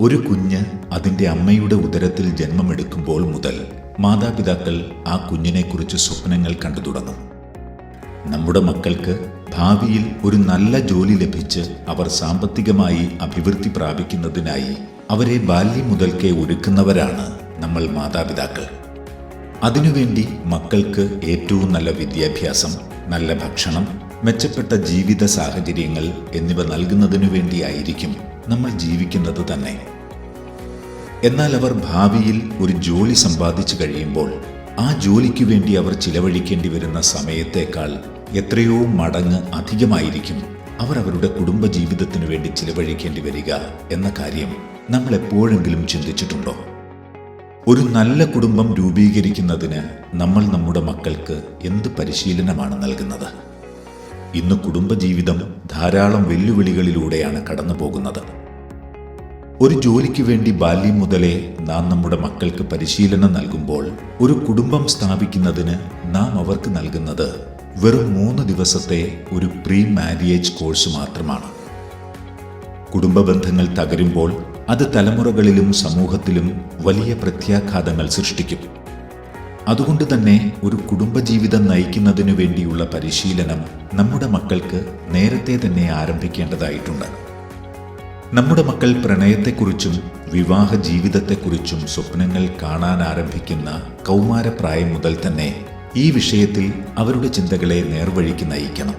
ഒരു കുഞ്ഞ് അതിന്റെ അമ്മയുടെ ഉദരത്തിൽ ജന്മമെടുക്കുമ്പോൾ മുതൽ മാതാപിതാക്കൾ ആ കുഞ്ഞിനെക്കുറിച്ച് സ്വപ്നങ്ങൾ കണ്ടു തുടങ്ങും. നമ്മുടെ മക്കൾക്ക് ഭാവിയിൽ ഒരു നല്ല ജോലി ലഭിച്ച് അവർ സാമ്പത്തികമായി അഭിവൃദ്ധി പ്രാപിക്കുന്നതിനായി അവരെ ബാല്യം മുതൽക്കേ ഒരുക്കുന്നവരാണ് നമ്മൾ മാതാപിതാക്കൾ. അതിനുവേണ്ടി മക്കൾക്ക് ഏറ്റവും നല്ല വിദ്യാഭ്യാസം നല്ല ഭക്ഷണം മെച്ചപ്പെട്ട ജീവിത സാഹചര്യങ്ങൾ എന്നിവ നൽകുന്നതിനു വേണ്ടിയായിരിക്കും നമ്മൾ ജീവിക്കുന്നത് തന്നെ. എന്നാൽ അവർ ഭാവിയിൽ ഒരു ജോലി സമ്പാദിച്ചു കഴിയുമ്പോൾ ആ ജോലിക്ക് വേണ്ടി അവർ ചിലവഴിക്കേണ്ടി വരുന്ന സമയത്തേക്കാൾ എത്രയോ മടങ്ങ് അധികമായിരിക്കും അവർ അവരുടെ കുടുംബ ജീവിതത്തിനു വേണ്ടി ചിലവഴിക്കേണ്ടി വരിക എന്ന കാര്യം നമ്മൾ എപ്പോഴെങ്കിലും ചിന്തിച്ചിട്ടുണ്ടോ? ഒരു നല്ല കുടുംബം രൂപീകരിക്കുന്നതിന് നമ്മൾ നമ്മുടെ മക്കൾക്ക് എന്ത് പരിശീലനമാണ് നൽകുന്നത്? ഇന്ന് കുടുംബജീവിതം ധാരാളം വെല്ലുവിളികളിലൂടെയാണ് കടന്നു പോകുന്നത് ഒരു ജോലിക്ക് വേണ്ടി ബാല്യം മുതലേ നാം നമ്മുടെ മക്കൾക്ക് പരിശീലനം നൽകുമ്പോൾ ഒരു കുടുംബം സ്ഥാപിക്കുന്നതിന് നാം അവർക്ക് നൽകുന്നത് വെറും മൂന്ന് ദിവസത്തെ ഒരു പ്രീ മാരിയേജ് കോഴ്സ് മാത്രമാണ്. കുടുംബ ബന്ധങ്ങൾ തകരുമ്പോൾ അത് തലമുറകളിലും സമൂഹത്തിലും വലിയ പ്രത്യാഘാതങ്ങൾ സൃഷ്ടിക്കും. അതുകൊണ്ട് തന്നെ ഒരു കുടുംബജീവിതം നയിക്കുന്നതിനു വേണ്ടിയുള്ള പരിശീലനം നമ്മുടെ മക്കൾക്ക് നേരത്തെ തന്നെ ആരംഭിക്കേണ്ടതായിട്ടുണ്ട്. നമ്മുടെ മക്കൾ പ്രണയത്തെക്കുറിച്ചും വിവാഹ ജീവിതത്തെക്കുറിച്ചും സ്വപ്നങ്ങൾ കാണാൻ ആരംഭിക്കുന്ന കൗമാരപ്രായം മുതൽ തന്നെ ഈ വിഷയത്തിൽ അവരുടെ ചിന്തകളെ നേർവഴിക്ക് നയിക്കണം.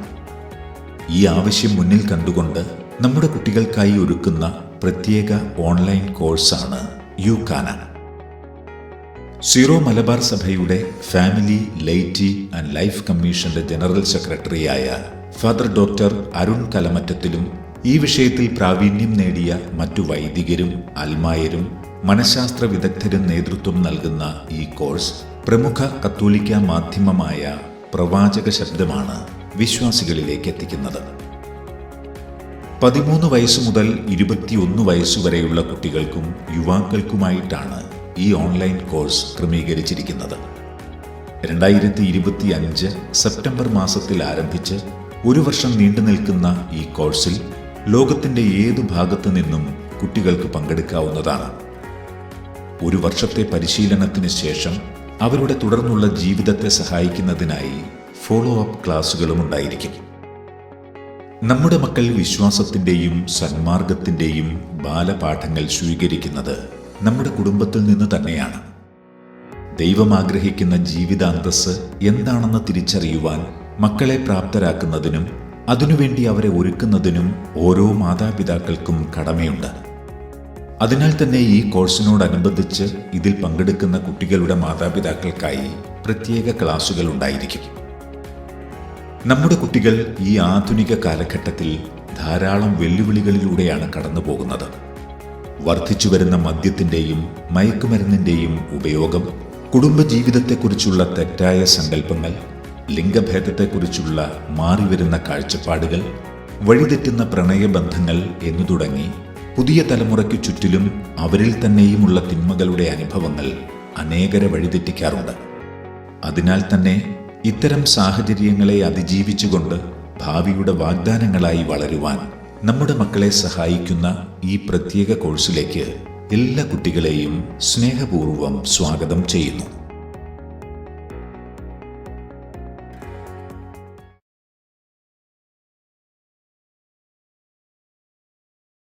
ഈ ആവശ്യം മുന്നിൽ കണ്ടുകൊണ്ട് നമ്മുടെ കുട്ടികൾക്കായി ഒരുക്കുന്ന പ്രത്യേക ഓൺലൈൻ കോഴ്സാണ് യുക്കാന. സീറോ മലബാർ സഭയുടെ ഫാമിലി ലൈറ്റി ആൻഡ് ലൈഫ് കമ്മീഷന്റെ ജനറൽ സെക്രട്ടറിയായ ഫാദർ ഡോക്ടർ അരുൺ കലമറ്റത്തിലും ഈ വിഷയത്തിൽ പ്രാവീണ്യം നേടിയ മറ്റു വൈദികരും അൽമായരും മനഃശാസ്ത്ര വിദഗ്ധരും നേതൃത്വം നൽകുന്ന ഈ കോഴ്സ് പ്രമുഖ കത്തോലിക്ക മാധ്യമമായ പ്രവാചക ശബ്ദമാണ് വിശ്വാസികളിലേക്ക് എത്തിക്കുന്നത്. പതിമൂന്ന് വയസ്സ് മുതൽ ഇരുപത്തിയൊന്ന് വയസ്സുവരെയുള്ള കുട്ടികൾക്കും യുവാക്കൾക്കുമായിട്ടാണ് ഈ ഓൺലൈൻ കോഴ്സ് ക്രമീകരിച്ചിരിക്കുന്നത്. രണ്ടായിരത്തി ഇരുപത്തി അഞ്ച് സെപ്റ്റംബർ മാസത്തിൽ ആരംഭിച്ച് ഒരു വർഷം നീണ്ടു നിൽക്കുന്ന ഈ കോഴ്സിൽ ലോകത്തിന്റെ ഏതു ഭാഗത്തു നിന്നും കുട്ടികൾക്ക് പങ്കെടുക്കാവുന്നതാണ്. ഒരു വർഷത്തെ പരിശീലനത്തിന് ശേഷം അവരുടെ തുടർന്നുള്ള ജീവിതത്തെ സഹായിക്കുന്നതിനായി ഫോളോ അപ്പ് ക്ലാസുകളും ഉണ്ടായിരിക്കും. നമ്മുടെ മക്കൾ വിശ്വാസത്തിന്റെയും സന്മാർഗത്തിന്റെയും ബാലപാഠങ്ങൾ സ്വീകരിക്കുന്നത് നമ്മുടെ കുടുംബത്തിൽ നിന്ന് തന്നെയാണ്. ദൈവം ആഗ്രഹിക്കുന്ന ജീവിതാന്തസ് എന്താണെന്ന് തിരിച്ചറിയുവാൻ മക്കളെ പ്രാപ്തരാക്കുന്നതിനും അതിനുവേണ്ടി അവരെ ഒരുക്കുന്നതിനും ഓരോ മാതാപിതാക്കൾക്കും കടമയുണ്ട്. അതിനാൽ തന്നെ ഈ കോഴ്സിനോടനുബന്ധിച്ച് ഇതിൽ പങ്കെടുക്കുന്ന കുട്ടികളുടെ മാതാപിതാക്കൾക്കായി പ്രത്യേക ക്ലാസുകൾ ഉണ്ടായിരിക്കും. നമ്മുടെ കുട്ടികൾ ഈ ആധുനിക കാലഘട്ടത്തിൽ ധാരാളം വെല്ലുവിളികളിലൂടെയാണ് കടന്നു പോകുന്നത് വർദ്ധിച്ചു വരുന്ന മദ്യത്തിന്റെയും മയക്കുമരുന്നിന്റെയും ഉപയോഗം കുടുംബജീവിതത്തെക്കുറിച്ചുള്ള തെറ്റായ സങ്കല്പങ്ങൾ ലിംഗഭേദത്തെക്കുറിച്ചുള്ള മാറിവരുന്ന കാഴ്ചപ്പാടുകൾ വഴിതെറ്റുന്ന പ്രണയബന്ധങ്ങൾ എന്നു തുടങ്ങി പുതിയ തലമുറയ്ക്കു ചുറ്റിലും അവരിൽ തന്നെയുമുള്ള തിന്മകളുടെ അനുഭവങ്ങൾ അനേകരെ വഴിതെറ്റിക്കാറുണ്ട്. അതിനാൽ തന്നെ ഇത്തരം സാഹചര്യങ്ങളെ അതിജീവിച്ചുകൊണ്ട് ഭാവിയുടെ വാഗ്ദാനങ്ങളായി വളരുവാൻ നമ്മുടെ മക്കളെ സഹായിക്കുന്ന ഈ പ്രത്യേക കോഴ്സിലേക്ക് എല്ലാ കുട്ടികളെയും സ്നേഹപൂർവം സ്വാഗതം ചെയ്യുന്നു.